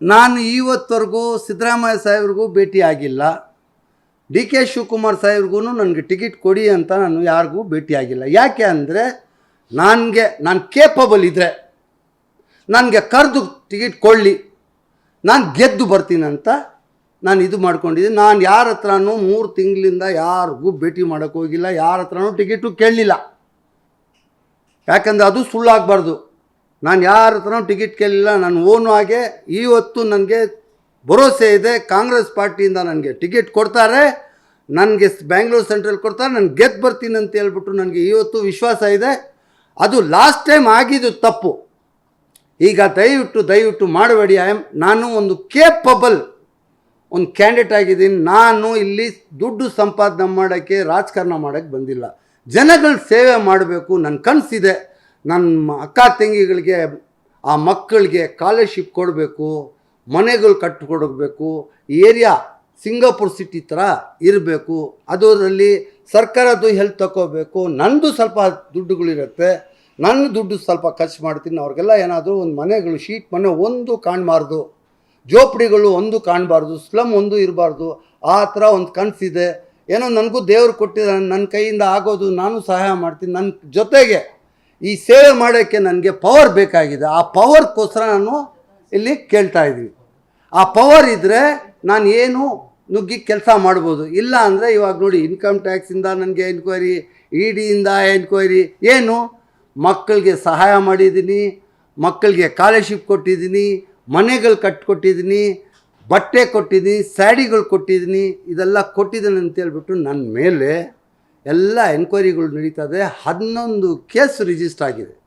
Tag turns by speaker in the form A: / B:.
A: ನಾನು ಇವತ್ತವರೆಗೂ ಸಿದ್ದರಾಮಯ್ಯ ಸಾಹೇಬ್ರಿಗೂ ಭೇಟಿ ಆಗಿಲ್ಲ. ಡಿ ಕೆ ಶಿವಕುಮಾರ್ ಸಾಹೇಬ್ರಿಗೂ ನನಗೆ ಟಿಕೆಟ್ ಕೊಡಿ ಅಂತ ನಾನು ಯಾರಿಗೂ ಭೇಟಿ ಆಗಿಲ್ಲ. ಯಾಕೆ ಅಂದರೆ ನನಗೆ, ನಾನು ಕೇಪಬಲ್ ಇದ್ದರೆ ನನಗೆ ಕರೆದು ಟಿಕೆಟ್ ಕೊಡಲಿ, ನಾನು ಗೆದ್ದು ಬರ್ತೀನಂತ ನಾನು ಇದು ಮಾಡ್ಕೊಂಡಿದ್ದೀನಿ. ನಾನು ಯಾರ ಹತ್ರನೂ ಮೂರು ತಿಂಗಳಿಂದ ಯಾರಿಗೂ ಭೇಟಿ ಮಾಡೋಕ್ಕೋಗಿಲ್ಲ ಯಾರ ಹತ್ರನೂ ಟಿಕೆಟು ಕೇಳಲಿಲ್ಲ. ಯಾಕಂದರೆ ಅದು ಸುಳ್ಳಾಗಬಾರ್ದು. ನಾನು ಯಾರ ಹತ್ರನೂ ಟಿಕೆಟ್ ಕೇಳಿಲ್ಲ, ನಾನು ಓನು ಹಾಗೆ ಇವತ್ತು ನನಗೆ ಭರೋಸೆ ಇದೆ, ಕಾಂಗ್ರೆಸ್ ಪಾರ್ಟಿಯಿಂದ ನನಗೆ ಟಿಕೆಟ್ ಕೊಡ್ತಾರೆ, ನನಗೆ ಬ್ಯಾಂಗ್ಳೂರು ಸೆಂಟ್ರಲ್ ಕೊಡ್ತಾರೆ, ನಾನು ಗೆದ್ದು ಬರ್ತೀನಿ ಅಂತ ಹೇಳ್ಬಿಟ್ಟು ನನಗೆ ಇವತ್ತು ವಿಶ್ವಾಸ ಇದೆ. ಅದು ಲಾಸ್ಟ್ ಟೈಮ್ ಆಗಿದ್ದು ತಪ್ಪು. ಈಗ ದಯವಿಟ್ಟು ದಯವಿಟ್ಟು ಮಾಡಬೇಡಿ ಐ ಆಮ್ ನಾನು ಒಂದು ಕೇಪಬಲ್ ಒಂದು ಕ್ಯಾಂಡಿಡೇಟ್ ಆಗಿದ್ದೀನಿ. ನಾನು ಇಲ್ಲಿ ದುಡ್ಡು ಸಂಪಾದನೆ ಮಾಡೋಕ್ಕೆ, ರಾಜಕಾರಣ ಮಾಡೋಕ್ಕೆ ಬಂದಿಲ್ಲ. ಜನಗಳ ಸೇವೆ ಮಾಡಬೇಕು ನನ್ನ ಕನಸಿದೆ. ನನ್ನ ಅಕ್ಕ ತಂಗಿಗಳಿಗೆ ಆ ಮಕ್ಕಳಿಗೆ ಸ್ಕಾಲರ್ಶಿಪ್ ಕೊಡಬೇಕು, ಮನೆಗಳು ಕಟ್ಟಿಕೊಡಬೇಕು, ಏರಿಯಾ ಸಿಂಗಾಪುರ್ ಸಿಟಿ ಥರ ಇರಬೇಕು. ಅದರಲ್ಲಿ ಸರ್ಕಾರದ್ದು ಹೆಲ್ಪ್ ತಗೋಬೇಕು ನಂದು ಸ್ವಲ್ಪ ದುಡ್ಡುಗಳಿರುತ್ತೆ. ನನ್ನ ದುಡ್ಡು ಸ್ವಲ್ಪ ಖರ್ಚು ಮಾಡ್ತೀನಿ. ಅವ್ರಿಗೆಲ್ಲ ಏನಾದರೂ ಒಂದು ಮನೆಗಳು ಶೀಟ್ ಮನೆ ಒಂದು ಕಾಣಬಾರ್ದು. ಜೋಪಡಿಗಳು ಒಂದು ಕಾಣಬಾರ್ದು. ಸ್ಲಮ್ ಒಂದು ಇರಬಾರ್ದು. ಆ ಥರ ಒಂದು ಕನಸಿದೆ ಏನೋ ನನಗೂ ದೇವರು ಕೊಟ್ಟಿದ್ದಾನೆ ನನ್ನ ಕೈಯಿಂದ ಆಗೋದು ನಾನು ಸಹಾಯ ಮಾಡ್ತೀನಿ. ನನ್ನ ಜೊತೆಗೆ ಈ ಸೇವೆ ಮಾಡೋಕ್ಕೆ ನನಗೆ ಪವರ್ ಬೇಕಾಗಿದೆ. ಆ ಪವರ್ಗೋಸ್ಕರ ನಾನು ಇಲ್ಲಿ ಕೇಳ್ತಾ ಇದ್ದೀವಿ ಆ ಪವರ್ ಇದ್ದರೆ ನಾನು ಏನು ನುಗ್ಗಿ ಕೆಲಸ ಮಾಡ್ಬೋದು. ಇಲ್ಲ ಅಂದರೆ ಇವಾಗ ನೋಡಿ ಇನ್ಕಮ್ ಟ್ಯಾಕ್ಸಿಂದ ನನಗೆ ಎನ್ಕ್ವೈರಿ ಇ ಡಿಯಿಂದ ಎನ್ಕ್ವೈರಿ ಏನು? ಮಕ್ಕಳಿಗೆ ಸಹಾಯ ಮಾಡಿದ್ದೀನಿ, ಮಕ್ಕಳಿಗೆ ಸ್ಕಾಲರ್ಶಿಪ್ ಕೊಟ್ಟಿದ್ದೀನಿ, ಮನೆಗಳು ಕಟ್ಕೊಟ್ಟಿದ್ದೀನಿ, ಬಟ್ಟೆ ಕೊಟ್ಟಿದ್ದೀನಿ ಸ್ಯಾಡಿಗಳು ಕೊಟ್ಟಿದ್ದೀನಿ, ಇದೆಲ್ಲ ಕೊಟ್ಟಿದ್ದೀನಿ ಅಂತೇಳ್ಬಿಟ್ಟು ನನ್ನ ಮೇಲೆ ಎಲ್ಲ ಎನ್ಕ್ವೈರಿಗಳು ನಡೀತಾ ಇದೆ. ಹನ್ನೊಂದು ಕೇಸ್ ರಿಜಿಸ್ಟರ್ ಆಗಿದೆ.